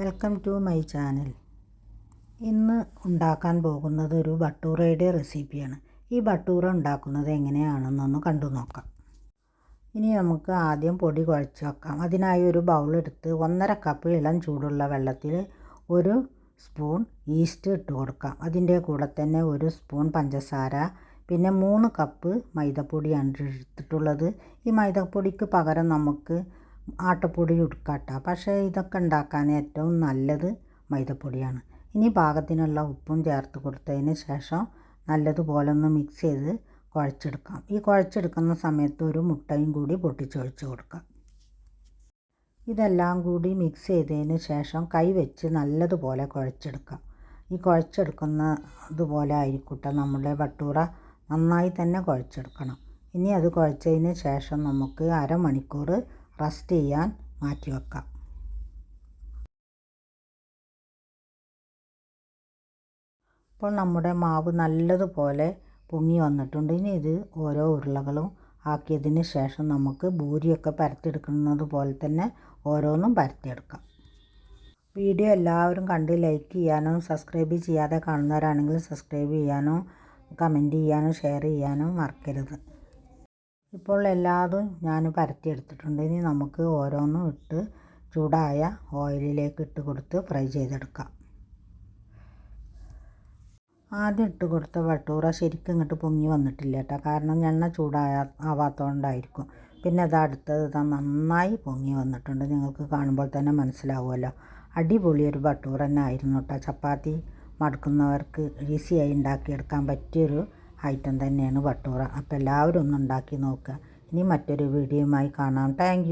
Welcome to my channel. ഇന്ന് ഉണ്ടാക്കാൻ പോകുന്നത് ഒരു ബട്ടൂറയുടെ റെസിപ്പിയാണ്. ഈ ബട്ടൂറ ഉണ്ടാക്കുന്നത് എങ്ങനെയാണെന്നൊന്ന് കണ്ടു നോക്കാം. ഇനി നമുക്ക് ആദ്യം പൊടി കുഴച്ച് വെക്കാം. അതിനായി ഒരു ബൗളെടുത്ത് ഒന്നര കപ്പ് ഇളം ചൂടുള്ള വെള്ളത്തിൽ ഒരു സ്പൂൺ ഈസ്റ്റ് ഇട്ട് കൊടുക്കാം. അതിന്റെ കൂടെ തന്നെ ഒരു സ്പൂൺ പഞ്ചസാര പിന്നെ മൂന്ന് കപ്പ് മൈദപ്പൊടിയാണ് എടുത്തിട്ടുള്ളത്. ഈ മൈദപ്പൊടിക്ക് പകരം നമുക്ക് ആട്ടപ്പൊടി എടുക്കാട്ട പക്ഷേ ഇതൊക്കെ ഉണ്ടാക്കാൻ ഏറ്റവും നല്ലത് മൈദപ്പൊടിയാണ്. ഇനി പാകത്തിനുള്ള ഉപ്പും ചേർത്ത് കൊടുത്തതിന് ശേഷം നല്ലതുപോലെ ഒന്ന് മിക്സ് ചെയ്ത് കുഴച്ചെടുക്കാം. ഈ കുഴച്ചെടുക്കുന്ന സമയത്ത് ഒരു മുട്ടയും കൂടി പൊട്ടിച്ചൊഴിച്ച് കൊടുക്കാം. ഇതെല്ലാം കൂടി മിക്സ് ചെയ്തതിന് ശേഷം കൈ വെച്ച് നല്ലതുപോലെ കുഴച്ചെടുക്കാം. ഈ കുഴച്ചെടുക്കുന്ന ഇതുപോലെ ആയിരിക്കട്ടെ. നമ്മുടെ വട്ടൂറ നന്നായി തന്നെ കുഴച്ചെടുക്കണം. ഇനി അത് കുഴച്ചതിന് ശേഷം നമുക്ക് അരമണിക്കൂർ റസ്റ്റ് ചെയ്യാൻ മാറ്റി വെക്കാം ഇപ്പോൾ നമ്മുടെ മാവ് നല്ലതുപോലെ പൊങ്ങി വന്നിട്ടുണ്ട്. ഇനി ഇത് ഓരോ ഉരുളകളും ആക്കിയതിന് ശേഷം നമുക്ക് ഭൂരിയൊക്കെ പരത്തിയെടുക്കുന്നത് പോലെ തന്നെ ഓരോന്നും പരത്തിയെടുക്കാം. വീഡിയോ എല്ലാവരും കണ്ട് ലൈക്ക് ചെയ്യാനും സബ്സ്ക്രൈബ് ചെയ്യാതെ കാണുന്നവരാണെങ്കിൽ സബ്സ്ക്രൈബ് ചെയ്യാനോ കമന്റ് ചെയ്യാനോ ഷെയർ ചെയ്യാനോ മറക്കരുത്. ഇപ്പോൾ എല്ലാതും ഞാൻ പരത്തിയെടുത്തിട്ടുണ്ട്. ഇനി നമുക്ക് ഓരോന്നും ഇട്ട് ചൂടായ ഓയിലിലേക്ക് ഇട്ട് കൊടുത്ത് ഫ്രൈ ചെയ്തെടുക്കാം. ആദ്യം ഇട്ട് കൊടുത്ത വട്ടൂറ ശരിക്കും ഇങ്ങോട്ട് പൊങ്ങി വന്നിട്ടില്ല കേട്ടോ. കാരണം എണ്ണ ചൂടായ ആവാത്തതുകൊണ്ടായിരിക്കും പിന്നെ അത് അടുത്തത് ഇതാ നന്നായി പൊങ്ങി വന്നിട്ടുണ്ട്. നിങ്ങൾക്ക് കാണുമ്പോൾ തന്നെ മനസ്സിലാവുമല്ലോ. അടിപൊളി ഒരു ബട്ടൂർ തന്നെ ആയിരുന്നു കേട്ടോ. ചപ്പാത്തി മടുക്കുന്നവർക്ക് ഈസിയായി ഉണ്ടാക്കിയെടുക്കാൻ പറ്റിയൊരു ഐറ്റം തന്നെയാണ് ബട്ടൂറ. അപ്പോൾ എല്ലാവരും ഒന്ന് ഉണ്ടാക്കി നോക്കുക. ഇനി മറ്റൊരു വീഡിയോയുമായി കാണാം. താങ്ക്